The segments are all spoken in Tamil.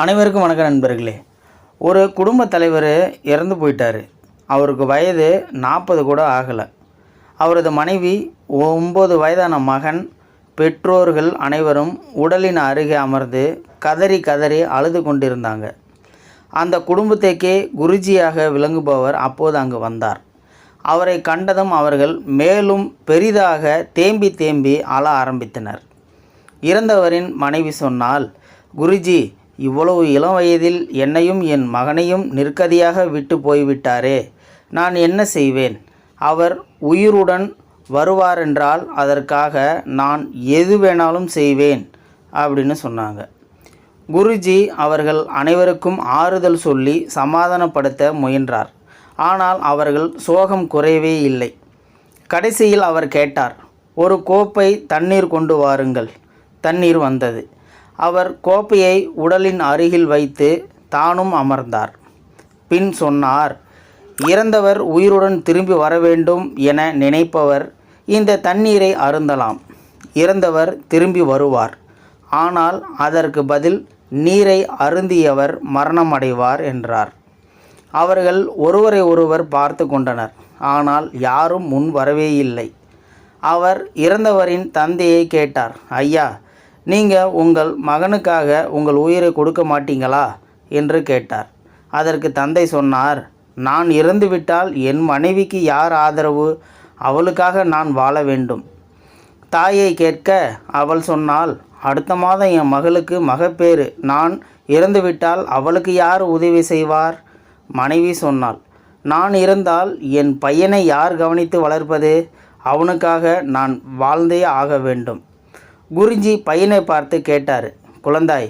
அனைவருக்கும் வணக்கம் நண்பர்களே. ஒரு குடும்ப தலைவர் இறந்து போயிட்டார். அவருக்கு வயது நாற்பது கூட ஆகலை. அவரது மனைவி ஒம்பது வயதான மகன் பெற்றோர்கள் அனைவரும் உடலின் அருகே அமர்ந்து கதறி கதறி அழுது கொண்டிருந்தாங்க. அந்த குடும்பத்துக்கே குருஜியாக விளங்குபவர் அப்போது அங்கு வந்தார். அவரை கண்டதும் அவர்கள் மேலும் பெரிதாக தேம்பி தேம்பி அழ ஆரம்பித்தனர். இறந்தவரின் மனைவி சொன்னால் குருஜி இவ்வளவு இளம் வயதில் என்னையும் என் மகனையும் நிற்கதியாக விட்டு போய்விட்டாரே. நான் என்ன செய்வேன்? அவர் உயிருடன் வருவாரென்றால் அதற்காக நான் எது வேணாலும் செய்வேன் அப்படின்னு சொன்னாங்க. குருஜி அவர்கள் அனைவருக்கும் ஆறுதல் சொல்லி சமாதானப்படுத்த முயன்றார். ஆனால் அவர்கள் சோகம் குறையவே இல்லை. கடைசியில் அவர் கேட்டார் ஒரு கோப்பை தண்ணீர் கொண்டு வாருங்கள். தண்ணீர் வந்தது. அவர் கோப்பையை உடலின் அருகில் வைத்து தானும் அமர்ந்தார். பின் சொன்னார் இறந்தவர் உயிருடன் திரும்பி வர வேண்டும் என நினைப்பவர் இந்த தண்ணீரை அருந்தலாம். இறந்தவர் திரும்பி வருவார். ஆனால் அதற்கு பதில் நீரை அருந்தியவர் மரணமடைவார் என்றார். அவர்கள் ஒருவரை ஒருவர் பார்த்து கொண்டனர். ஆனால் யாரும் முன் வரவே இல்லை அவர் இறந்தவரின் தந்தையை கேட்டார் ஐயா நீங்கள் உங்கள் மகனுக்காக உங்கள் உயிரை கொடுக்க மாட்டீங்களா? என்று கேட்டார். அதற்கு தந்தை சொன்னார் நான் இறந்துவிட்டால் என் மனைவிக்கு யார் ஆதரவு? அவளுக்காக நான் வாழ வேண்டும். தாயை கேட்க அவள் சொன்னால் அடுத்த மாதம் என் மகளுக்கு மகப்பேறு. நான் இறந்துவிட்டால் அவளுக்கு யார் உதவி செய்வார்? மனைவி சொன்னாள் நான் இருந்தால் என் பையனை யார் கவனித்து வளர்ப்பது? அவனுக்காக நான் வாழ்ந்தே ஆக வேண்டும். குருஜி பையனை பார்த்து கேட்டார் குழந்தாய்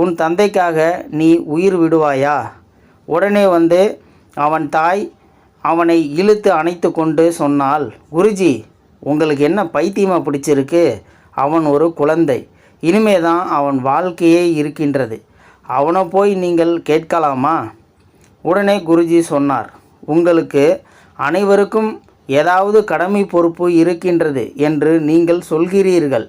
உன் தந்தைக்காக நீ உயிர் விடுவாயா? உடனே வந்து அவன் தாய் அவனை இழுத்து அணைத்து கொண்டு சொன்னால் குருஜி உங்களுக்கு என்ன பைத்தியமாக பிடிச்சிருக்கு? அவன் ஒரு குழந்தை. இனிமே தான் அவன் வாழ்க்கையே இருக்கின்றது. அவனை போய் நீங்கள் கேட்கலாமா? உடனே குருஜி சொன்னார் உங்களுக்கு அனைவருக்கும் ஏதாவது கடமை பொறுப்பு இருக்கின்றது என்று நீங்கள் சொல்கிறீர்கள்.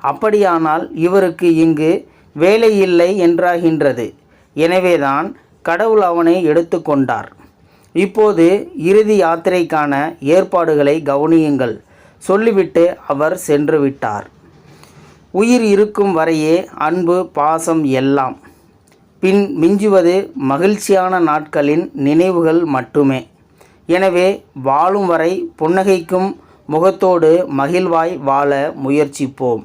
அப்படியானால் இவருக்கு இங்கு வேலை இல்லை என்றாகின்றது. எனவேதான் கடவுள் அவனை எடுத்துக்கொண்டார் இப்போது இறுதி யாத்திரைக்கான ஏற்பாடுகளை கவனியுங்கள். சொல்லிவிட்டு அவர் சென்று விட்டார். உயிர் இருக்கும் வரையே அன்பு பாசம் எல்லாம். பின் மிஞ்சுவது மகிழ்ச்சியான நாட்களின் நினைவுகள் மட்டுமே. எனவே வாழும் வரை புன்னகைக்கும் முகத்தோடு மகிழ்வாய் வாழ முயற்சிப்போம்.